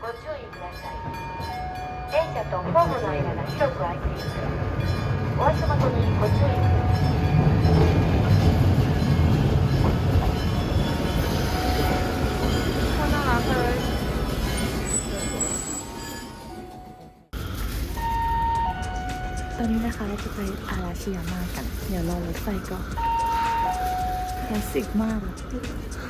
ご注意ください電車とホームの間が広く空いていますお足元にご注意ください น่ารักเลย ตอนนี้นะคะเราจะไปอาราชิยามากัน เดี๋ยวรอรถไฟก่อนคลาสสิกมากอะ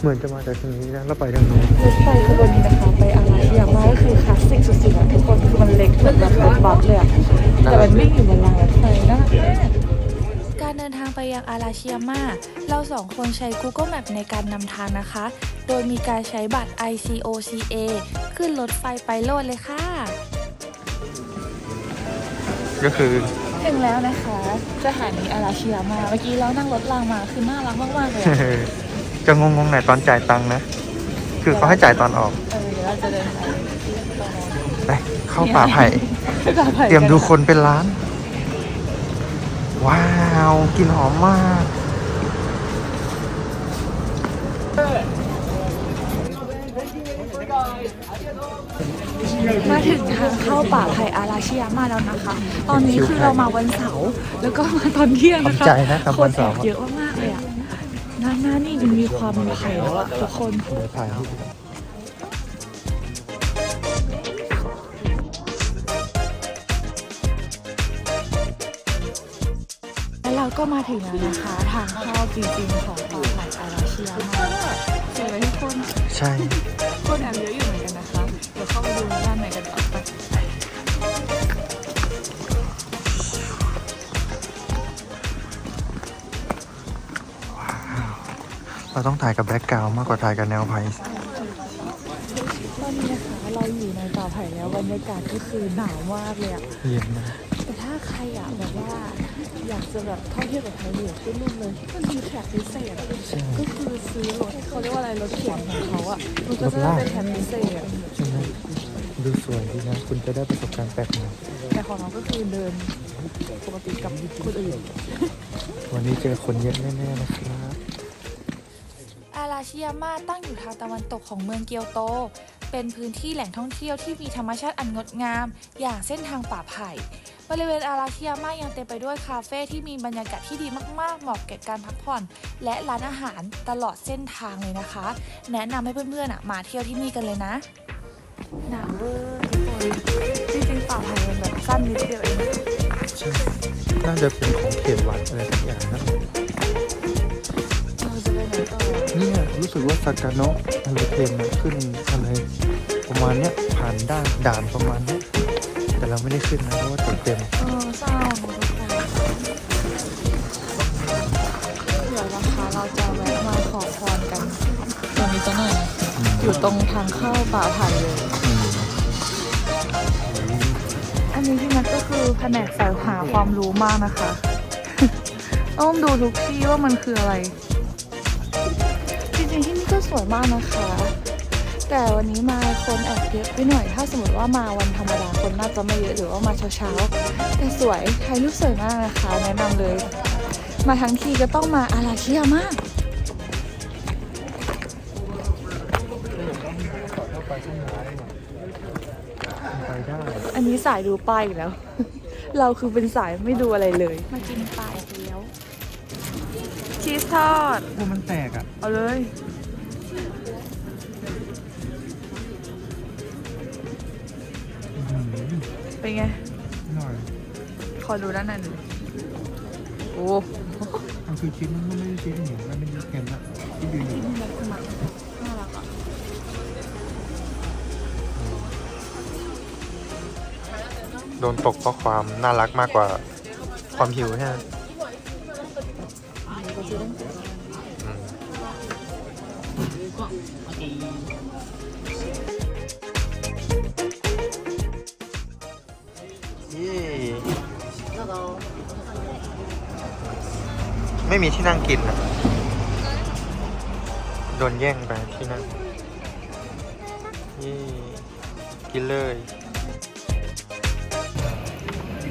เหมือนจะมาจากทางนี้นะแล้วไปทางโน้นรถไฟขบวนนี้นะคะไปอาราชิยมาก็คือคลาสสิกสุดๆอะทุกคนคือมันเล็กเหมือนแบบรถบัสเลยอะแต่มันวิ่งอยู่บนรางรถไฟน่ารักมากการเดินทางไปยังอาราชิยาม่าเราสองคนใช้ Google Map ในการนำทางนะคะ โดยมีการใช้บัตร ICOCA ขึ้นรถไฟไปโลดเลยค่ะ ก็คือถึงแล้วนะคะสถานีอาราชิยามา เมื่อกี้เรานั่งรถรางมาคือน่ารักมากๆเลยอะ จะงงๆหน่อยตอนจ่ายตังค์นะ คือเขาให้จ่ายตอนออก เออเดี๋ยวเราจะเดินไปตรงไป เข้าป่าไผ่ไปป่าไผ่ เตรียมดูคนเป็นล้าน ว้าวกลินหอมมาก มาถึงทางเข้าป่าไผ่อาราชิยามาแล้วนะคะ ตอนนี้คือเรามาวันเสาร์แล้วก็มาตอนเที่ยงนะคะขอบใจนะครับคนวันแอเสาร์บเยอะมากๆเลยอะ ด้านหน้านี่มันมีความไผ่แล้วอะทุกคน เดี๋ยวถ่ายรูปแล้วเราก็มาถึงแล้วนะคะ ทางเข้าจริงๆของป่าไผ่อาราชิยามาสวยไหมทุกคนใช่ คนแอบเยอะอยู่เหมือนกันนะคะ เดี๋ยวเข้าไปดูด้านในกันต่อไป เราต้องถ่ายกับแบ็กกราวด์มากกว่าถ่ายกับแนวไผ่ตอนนี้นะคะเราอยู่ในป่าไผ่แล้วบรรยากาศก็คือหนาวมากเลยอะเย็นนะแต่ถ้าใครอะแบบว่า อยากจะแบบท่องเที่ยวแบบไทยเหนือขึ้นรุ่นเลยมันมีแถบพิเศษอะก็คือซื้อรถเขาเรียกว่าอะไรรถเข็นของเขาอะมันก็จะได้เป็นแถบพิเศษใช่ไหมดูสวยดีนะ คุณจะได้ประสบการณ์แปลกใหม่แต่ของเราก็คือเดินปกติกับคนอื่น วันนี้เจอคนเยอะแน่ๆนะครับอา ราชิยาม่าตั้งอยู่ทางตะวันตกของเมืองเกียวโต เป็นพื้นที่แหล่งท่องเที่ยวที่มีธรรมชาติอันงดงาม อย่างเส้นทางป่าไผ่ บริเวณอาราชิยาม่ายังเต็มไปด้วยคาเฟ่ที่มีบรรยากาศที่ดีมากๆ เหมาะแก่การพักผ่อน และร้านอาหารตลอดเส้นทางเลยนะคะ แนะนำให้เพื่อนๆอะมาเที่ยวที่นี่กันเลยนะหนาวเวอร์ทุกคนจริงๆป่าไผ่มันแบบสั้นนิดเดียวเองใช่น่าจะเป็นของเขตวัดอะไรสัก สึกว่าสากาโนะอะไรเทนนขึ้นอะไรประมาณเนี้ยผ่านด้านด่านประมาณเนี้ยแต่เราไม่ได้ขึ้นนะเพราะว่าตั๋วเต็มเออเศร้าเดี๋ยวนะคะเราจะแวะมาขอพรกันตรงนี้จะหน่อยอยู่ตรงทางเข้าป่าไผ่เลย อันนี้ที่นัดก็คือแผนกสายหาความรู้มากนะคะ ต้องดูทุกที่ว่ามันคืออะไร ริงๆที่นี่ก็สวยมากนะคะ แต่วันนี้มาคนแอบเยอะไปหน่อย ถ้าสมมติว่ามาวันธรรมดาคนน่าจะไม่เยอะหรือว่ามาเช้าๆ แต่สวยถ่ายรูปสวยมากนะคะ แนะนำเลย มาทั้งทีก็ต้องมาอาราชิยามาไปได้อันนี้สายดูป้ายอีกแล้ว เราคือเป็นสายไม่ดูอะไรเลย มากินปลาอีกแล้ว ชีสทอดพวกมันแตกอะ เอาเลย เป็นไงหน่อยขอดูด้านในหน่อยโอ้มันคือชิ้นมันไม่ใช่ชิ้นเหนียวมันเป็นชิ้นเค็มอะที่ยืนอยู่ที่นี่เล็กมากน่ารักอะโดนตกเพราะความน่ารักมากกว่าความหิวใช่ไหม ย้ไม่มีที่นั่งกินอะโดนแย่งไปที่นั่งเย้กินเลย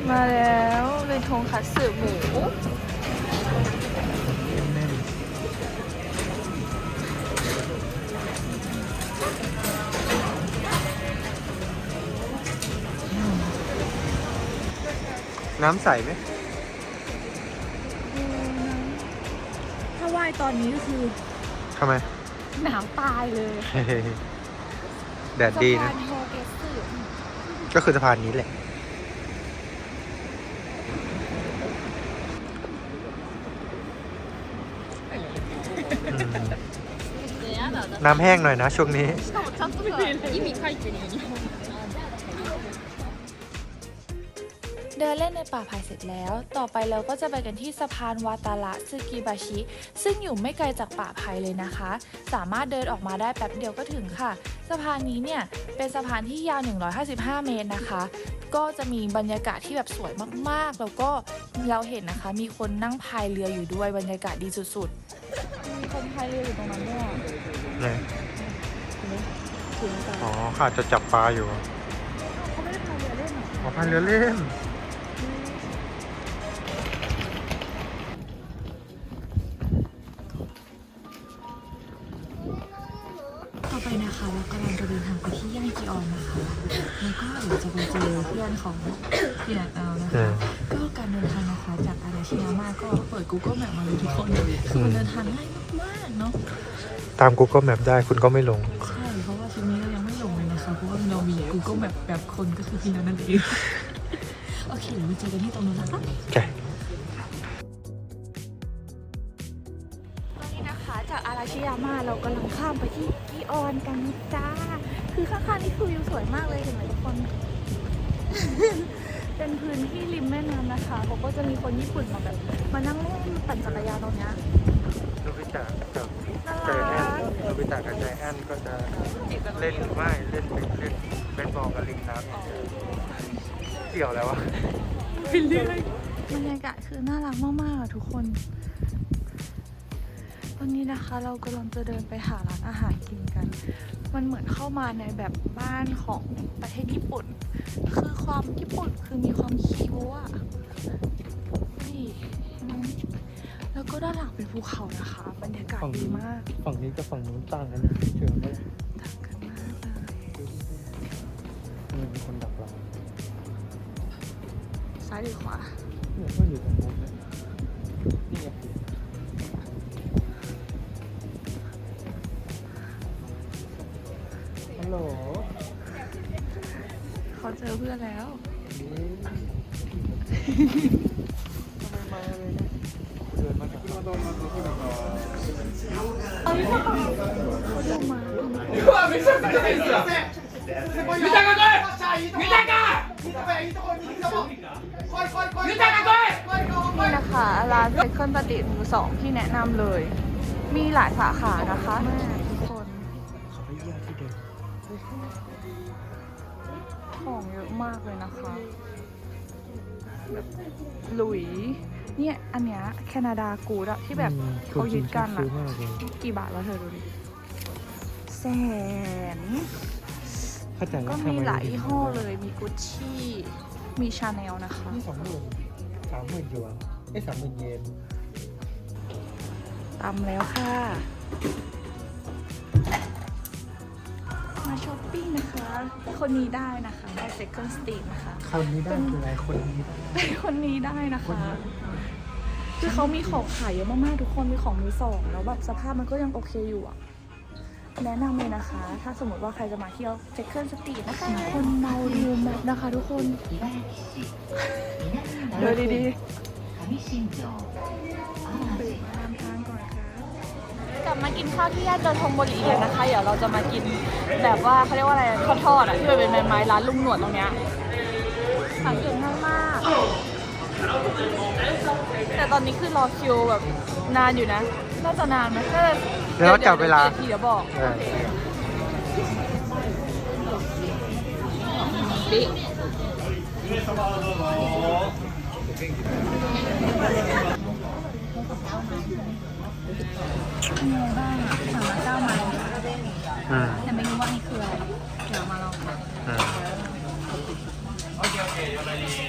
มาแล้วเป็นทงคัตสึหมู น้ำใสไหมถ้าว่ายตอนนี้ก็คือทำไม หนาวตายเลยแดดดีนะ สพาโฮเกสึก็คือสะพานนี้แหละ น้ำแห้งหน่อยนะช่วงนี้เดินเล่นในป่าไผ่เสร็จแล้ว ต่อไปเราก็จะไปกันที่สะพานวาตาระซึกิบาชิ ซึ่งอยู่ไม่ไกลจากป่าไผ่เลยนะคะ สามารถเดินออกมาได้แป๊บเดียวก็ถึงค่ะ สะพานนี้เนี่ยเป็นสะพานที่ยาว 155 เมตรนะคะ ก็จะมีบรรยากาศที่แบบสวยมากๆ แล้วก็เราเห็นนะคะ มีคนนั่งพายเรืออยู่ด้วยบรรยากาศดีสุดๆ มีคนพายเรืออยู่ตรงนั้นด้วยอะไหนถึงแต่อ๋อข้าจะจับปลาอยู่เขาไม่ได้พายเรือเล่นหรออ๋อพายเรือเล่น แล้วก็เดี๋ยวจะไปเจอเพื่อนของพี่นัทเอานะเอคะอก็การเดินทางนะคะจากอาราชิยามาก็เปิด Google Map มาเลยทุกคนคือมันเดินทางง่ายมากๆเนาะตาม Google Map ได้คุณก็ไม่ลง ใช่เพราะว่าทริปนี้เรายังไม่ลงเลยนะคะเพราะว่าเรามี Google Map แบบคนก็คือพี่นัทนั่นเองโอเคเดี๋ยวไปเจอกันที่ตรงนู้นนะคะโอเคตอนนี้นะคะจากอาราชิยามาเรากำลังข้ามไปที่กิออนกันนะจ้า คือข้างๆนี่คือวิวสวยมากเลยเห็นไหมทุกคน เป็นพื้นที่ริมแม่น้ำนะคะเขาก็จะมีคนญี่ปุ่นมาแบบมานั่งเล่นปั่นจักรยานตรงเนี้ยโนบิตะกับน่าใจแอรันกโนบิตะกับใจแอนก็จะเล่นไม่เล่นเล่นเล่นบอลกับลิงน้ำเกี่ยวแล้ววะไปเรื่อยบรรยากาศคือน่ารักมากๆอะทุกคน ตอนนี้นะคะเรากำลังจะเดินไปหาร้านอาหารกินกัน มันเหมือนเข้ามาในแบบบ้านของประเทศญี่ปุ่น คือความญี่ปุ่นคือมีความคิ้วอะนี่เห็นไหมแล้วก็ด้านหลังเป็นภูเขานะคะ บรรยากาศดีมากฝั่งนี้กับฝั่งนู้นต่างกันนะเชิงว่าต่างกันมากเลยมันมีคนดักเราซ้ายหรือขวาเนี่ยก็อยู่ตรงนู้นเนี่ยาลงมานี่นะคะร้านเซคเคิลปฏิมือสองที่แนะนำเลย มีหลายสาขานะคะ มากเลยนะคะแบบหลุย เนี่ย อันเนี้ยแคนาดากูดอะที่แบบเขายึดกันอะซื้อมากเลยกี่บาทแล้วเธอดูดิแสนเข้าใจก็แล้วมีทำไหลายยี่ห้อเลยมีกุชชี่มีชาแนลนะคะนี่สองหมื่นสามหมื่นหยวนไอ้สามหมื่นเยนตำแล้วค่ะมา ช้อปปิ้งนะคะ คนนี้ได้นะคะได้ Second Street นะคะ คนนี้ได้คืออะไรคนนี้ได้ คนนี้ได้นะคะ คือเขามีของขายเยอะมากๆทุกคนมีของมือสองแล้วแบบสภาพมันก็ยังโอเคอยู่อะแนะนำเลยนะคะ ถ้าสมมติว่าใครจะมาเที่ยว Second Street นะคะ คนเมาดูแมปนะคะทุกคน เดินดีๆ มากินข้าวที่ย่านโดนทงโบริเลยนะคะ เดี๋ยวเราจะมากินแบบว่าเขาเรียกว่าอะไรทอดทอดๆอะที่มันเป็นไม้ๆร้านลุงหนวดตรงเนี้ยสังเกตง่ายมากแต่ตอนนี้คือรอคิวแบบนานอยู่นะ น่าจะนานไหมก็เดี๋ยวเราจับเวลา ดี๋ยทีเดี๋ยวบอกเออปิ เป็นไงบ้างอะสั่งมาเก้าไม้อืมแต่ไม่รู้ว่านี่คืออะไรเดี๋ยวมาลองกันอืม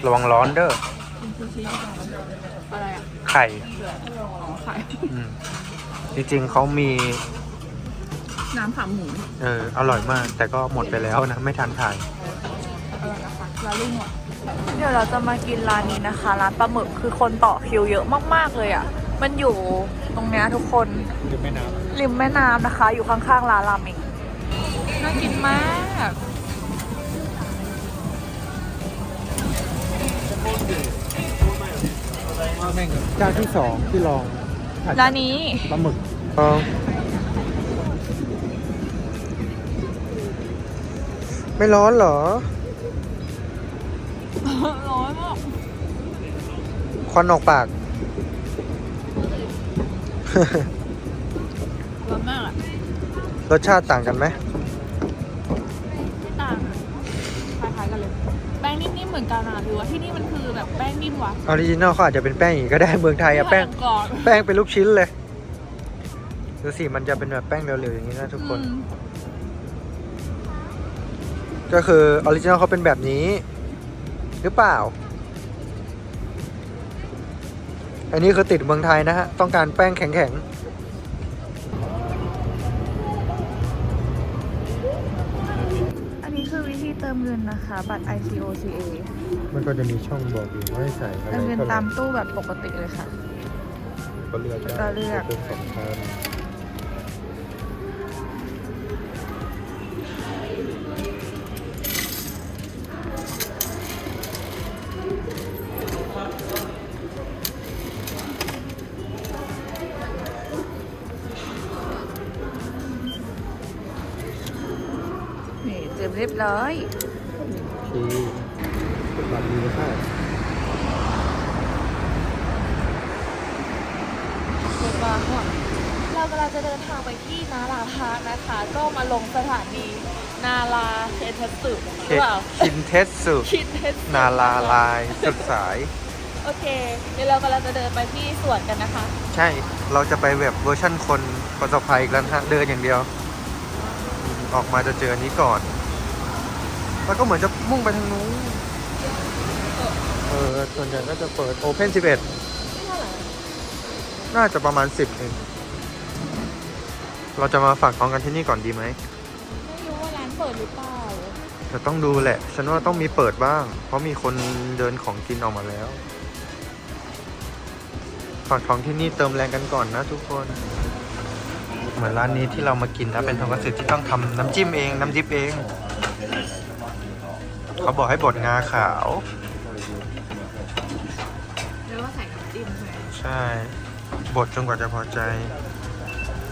ระวังร้อนเด้อกินซูชิดีกว่าอะไรอะไข่อ๋อไข่อืมจริงๆเขามีน้ำขาหมูเอออร่อยมาก แต่ก็หมดไปแล้วนะ ไม่ทันถ่ายอะไรนะคะลาลุ่งอะเดี๋ยวเราจะมากินร้านนี้นะคะ ร้านปลาหมึกคือคนต่อคิวเยอะมากๆเลยอะ่ะ มันอยู่ตรงเนี้ยทุกคนจะไม่น้ริมแม่น้ำนะคะ อยู่ข้างๆร้านราเมงน่ากินมากำแม่งเจ้าที่สองที่ลองผัดร้านนี้ ปลาหมึกลองไม่ร้อนเหรอ ร้อนมากควันออกปาก ร้อนมากอะรสชาติต่างกันไหมต่างคล้ายๆกันเลย แป้งนิ่มๆเหมือนกันอะหรือว่าที่นี่มันคือแบบแป้งนิ่มวะออริจินอลเขาอาจจะเป็นแป้งอย่างนี้ก็ได้เมืองไทยอะแป้งก่อนแป้งเป็นลูกชิ้นเลยดูสิมันจะเป็นแบบแป้งเหลวๆอย่างนี้นะทุกคนก็คือออริจินอลเขาเป็นแบบนี้ หรือเปล่า อันนี้คือติดเมืองไทยนะฮะ ต้องการแป้งแข็งอันนี้คือวิธีเติมเงินนะคะ บัตร ICOCA ๆมันก็จะมีช่องบอกอยู่ว่าให้ใส่อะไรเติมเงินเท่าไหตาร่มตู้แบบปกติเลยค่ะ ก็เลือกได้ก็เลือกเป็นสองพันนี่ เรากำลังจะเดินทางไปที่นาราพาร์คนะคะ ก็มาลงสถานีนาราเทนทัสึหรือเปล่าคินเทสสุคินเทสึนาลาลายสุดสาย โอเค เดี๋ยวเรากำลังจะเดินไปที่สวนกันนะคะ ใช่เราจะไปแบบเวอร์ชั่นคนประสบภัยอีกแล้วนะฮะเดินอย่างเดียว ออกมาจะเจออันนี้ก่อน แล้วก็เหมือนจะมุ่งไปทางนู้นเออส่วนใหญ่ก็จะเปิด Open 11น่าจะประมาณ 10เอง เราจะมาฝากท้องกันที่นี่ก่อนดีไหม ไม่รู้ว่าร้านเปิดหรือเปล่าแต่ต้องดูแหละ ฉันว่าต้องมีเปิดบ้าง เพราะมีคนเดินของกินออกมาแล้ว ฝากท้องที่นี่เติมแรงกันก่อนนะทุกคน เหมือนร้านนี้ที่เรามากินนะเป็นทงคัตสึที่ต้องทำน้ำจิ้มเอง น้ำดิบเอง เขาบอกให้บดงาขาวหรือว่าใส่น้ำจิ้มใช่ไหมใช่ บดจนกว่าจะพอใจ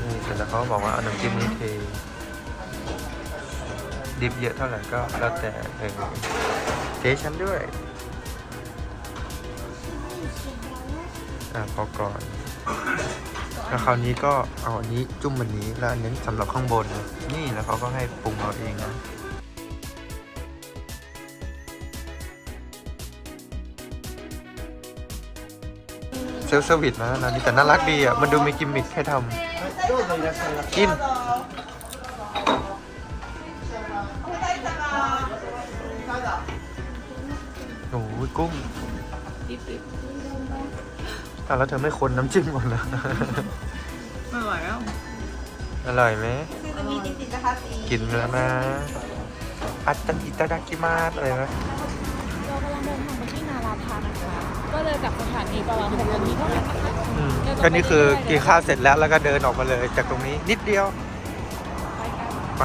นี่เสร็จแล้วเขาบอกว่าเอาน้ำจิ้มนี้เทดิบเยอะเท่าไหร่ก็แล้วแต่เออเทฉันด้วย อะพอก่อนแล้วคราวนี้ก็เอาอันนี้จุ่มอันนี้แล้วอันนี้สำหรับข้างบน นี่แล้วเขาก็ให้ปรุงเอาเองนะเซลฟ์เซอร์วิสนะร้านนี้แต่น่ารักดีอะ มันดูมีกิมมิคให้ทำ กินโอ้ยกุ้งดิบดิบอะแล้วเธอไม่คนน้ำจิ้มก่อนนะไม่ไหวแล้วอร่อยไหมกินแล้วนะอัตตอิตาดากิมาสอะไรนะ ก็เลยจากสถานีประมาณหกนาทีเท่านั้นนะคะอืมก็นี่คือกินข้าวเสร็จแล้วแล้วก็เดินออกมาเลยจากตรงนี้นิดเดียวไป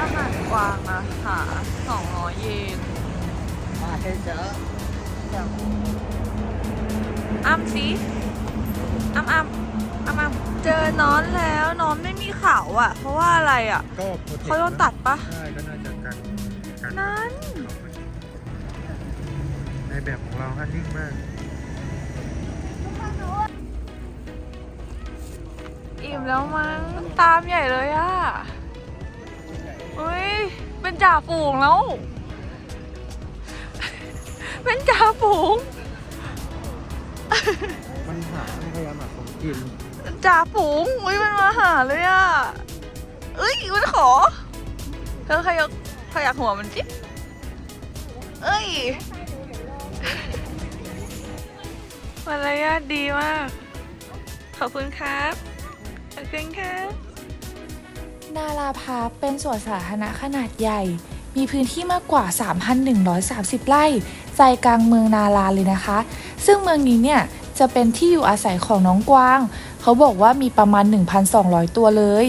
อาหารกวางนะคะ200 เยนอ้ำสิอ้ำอ้ำอ้ำอ้ำเจอน้อนแล้วน้อนไม่มีเขาอะ เพราะว่าอะไรอะก็เขาโดนตัดปะ ใช่ก็น่าจะกันกันนั้น ในแบบของเราฮันนิ่งมาก อิ่มแล้วมั้งตามใหญ่เลยอะอุ้ย เป็นจ่าฝูงแล้ว เป็นจ่าฝูง มันหาพยายามหาของกิน จ่าฝูงอุ้ยมันมาหาเลยอะเอ้ยมันขอ เธอขยักขยักหัวมันจิเอ้ย มารยาทดีมาก ขอบคุณครับ ขอบคุณครับ นาราพาร์คเป็นสวนสาธารณะขนาดใหญ่ มีพื้นที่มากกว่า 3,130 ไร่ ใจกลางเมืองนาลาเลยนะคะ ซึ่งเมืองนี้เนี่ยจะเป็นที่อยู่อาศัยของน้องกวาง เขาบอกว่ามีประมาณ 1,200 ตัวเลย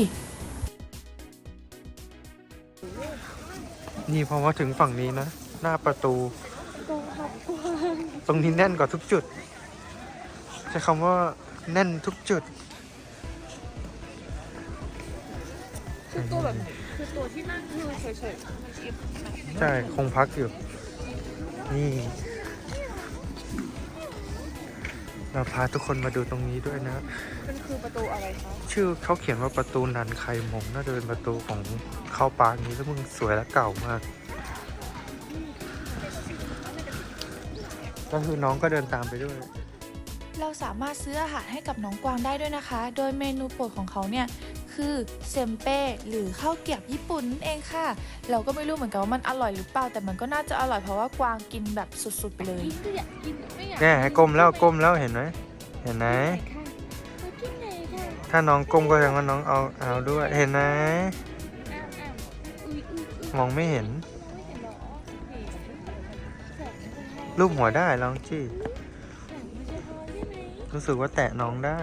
นี่พอมาถึงฝั่งนี้นะ หน้าประตู ตรงนี้แน่นกว่าทุกจุด ใช้คำว่าแน่นทุกจุด คือตัวแบบคือตัวที่นั่งคือเฉยๆมันชิบใช่ คงพักอยู่ นี่ เราพาทุกคนมาดูตรงนี้ด้วยนะ มันคือประตูอะไรคะชื่อเขาเขียนว่าประตูนันไคมงน่าจะเป็นประตูของเข้าปางนี้แล้วมึงสวยและเก่ามาก ก็คือน้องก็เดินตามไปด้วย เราสามารถซื้ออาหารให้กับน้องกวางได้ด้วยนะคะ โดยเมนูโปรดของเขาเนี่ยคือเซมเป้หรือข้าวเกรียบญี่ปุ่นนั่นเองค่ะ เราก็ไม่รู้เหมือนกันว่ามันอร่อยหรือเปล่า แต่มันก็น่าจะอร่อยเพราะว่ากวางกินแบบสุดๆไปเลยกินก็อยากกินไม่อยากเนี่ยให้ก้มแล้วก้มแล้วเห็นไหมเห็นไหมค่ะมากินไหนค่ะถ้าน้องก้มก็แสดงว่าน้องเอาเอาด้วย เห็นไหมอ้าวอ้าวอุ้ยอุ้ยอุ้ยมองไม่เห็น รูปหัวได้ลองจี้แสงมันจะทองได้ไหมรู้สึกว่าแตะน้องได้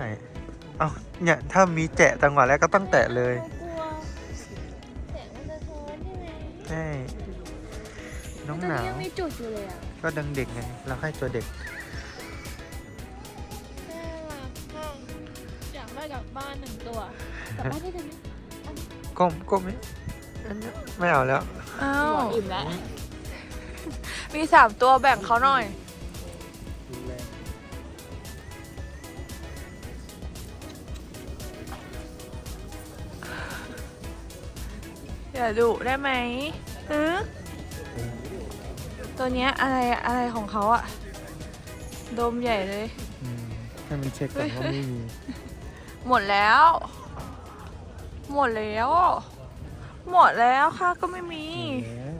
เอ้าเนี่ยถ้ามีแตะจังหวะแรกก็ต้องแตะเลยกลัวแสงมันจะทองได้ไหมใช่น้องตอนหนานี้วยังมีจุดอยู่เลยอะ ก็ดังเด็กไง เราให้ตัวเด็กน่ารักมากอยากได้กลับบ้านหนึ่งตัวกลับบ้านได้ไหมก้มก้มไหมอันนี้ไม่เอาแล้วอ้าวอิ่มแล้ว มีสามตัวแบ่งเขาหน่อยอย่าดุได้ไหมฮึตัวเนี้ยอะไรอะไรของเขาอะดมใหญ่เลย อืมให้มันเช็คก่อนว่าไม่มีหมดแล้ว หมดแล้ว หมดแล้วค่าก็ไม่มีแล้ว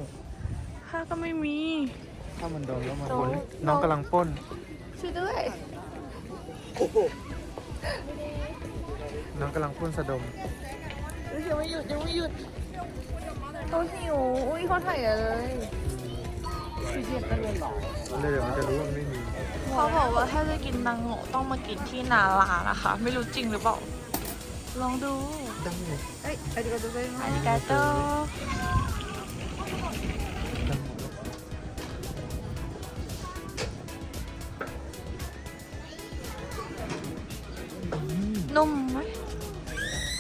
ค่าก็ไม่มี ถ้ามันโดนแล้วมาโดปล้นนน้องกำลังปล้น ช่วยด้วย น้องกำลังปล้นสะดมยังไม่หยุดยังไม่หยุดตัวหิว อุ้ยเขาถ่ายเลยแล้วเดี๋ยวมันจะรู้ว่ามันไม่มีเขาบอกว่าถ้าจะกินนางโงะต้องมากินที่นาลานะคะ ไม่รู้จริงหรือเปล่า ลองดูดังหมดอาริกาโตอาริกาโต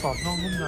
กรอบนอกนุ่มใน